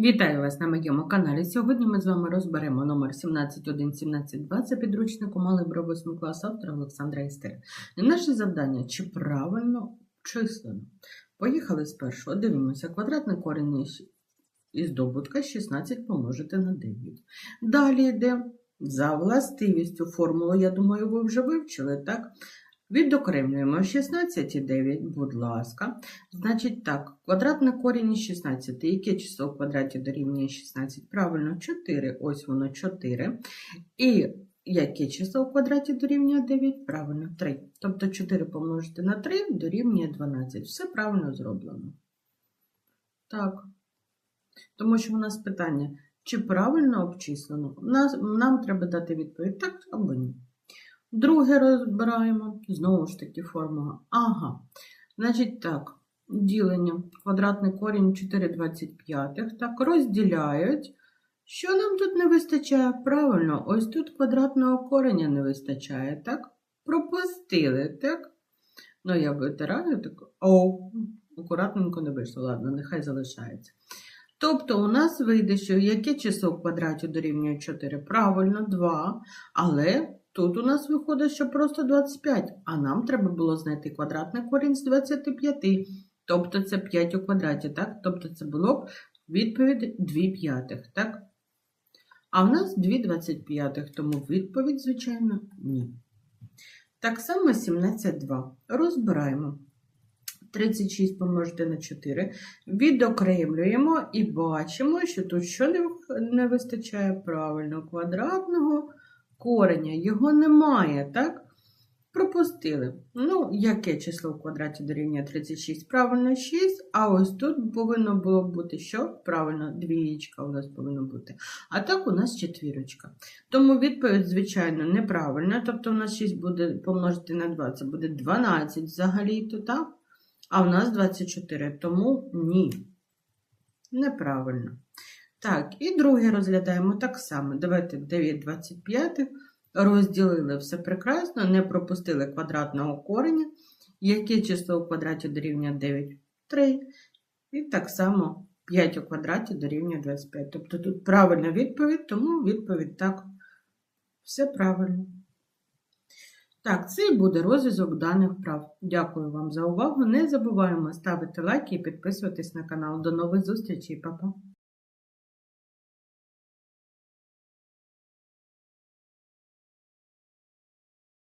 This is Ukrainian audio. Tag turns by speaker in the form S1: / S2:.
S1: Вітаю вас на моєму каналі. Сьогодні ми з вами розберемо номер 17.1.17.2 за підручником Алgebra 8 клас автора Олександра Істер. Наше завдання чи правильно числено. Поїхали з першого. Дивимося. Квадратний корінь із добутка 16 помножити на 9. Далі йде за властивістю формулу, я думаю, ви вже вивчили, так? Відокремлюємо 16 і 9, будь ласка. Значить так, квадратний корінь із 16. Яке число в квадраті дорівнює 16? Правильно, 4. Ось воно 4. І яке число в квадраті дорівнює 9? Правильно, 3. Тобто 4 помножити на 3 дорівнює 12. Все правильно зроблено. Так. Тому що у нас питання, чи правильно обчислено? Нам треба дати відповідь так або ні. Друге розбираємо. Знову ж таки формула. Ага. Значить так, ділення. Квадратний корінь 4,25. Так, розділяють. Що нам тут не вистачає? Правильно, ось тут квадратного кореня не вистачає, так? Пропустили, так? Ну, я витираю так. О, акуратненько не вийшло. Ладно, нехай залишається. Тобто у нас вийде, що яке число в квадраті дорівнює 4? Правильно, 2. Але тут у нас виходить, що просто 25. А нам треба було знайти квадратний корінь з 25. Тобто це 5 у квадраті, так? Тобто це було б відповідь 2 п'ятих, так? А в нас 2 25, тому відповідь, звичайно, ні. Так само 17,2. Розбираємо. 36 помножити на 4. Відокремлюємо і бачимо, що тут що не, вистачає правильно квадратного кореня. Його немає, так? Пропустили. Ну, яке число в квадраті дорівнює 36? Правильно 6, а ось тут повинно було бути що? Правильно, двієчка у нас повинна бути. А так у нас четвірочка. Тому відповідь, звичайно, неправильна. Тобто у нас 6 буде помножити на 2, це буде 12 взагалі-то, так? А в нас 24, тому ні. Неправильно. Так, і друге розглядаємо так само. Давайте 9 25 розділили все прекрасно, не пропустили квадратного кореня. Яке число у квадраті дорівнює 9? 3. І так само 5 у квадраті дорівнює 25. Тобто тут правильна відповідь, тому відповідь так. Все правильно. Так, це і буде розв'язок даних прав. Дякую вам за увагу. Не забуваємо ставити лайки і підписуватись на канал. До нових зустрічей, Па-па!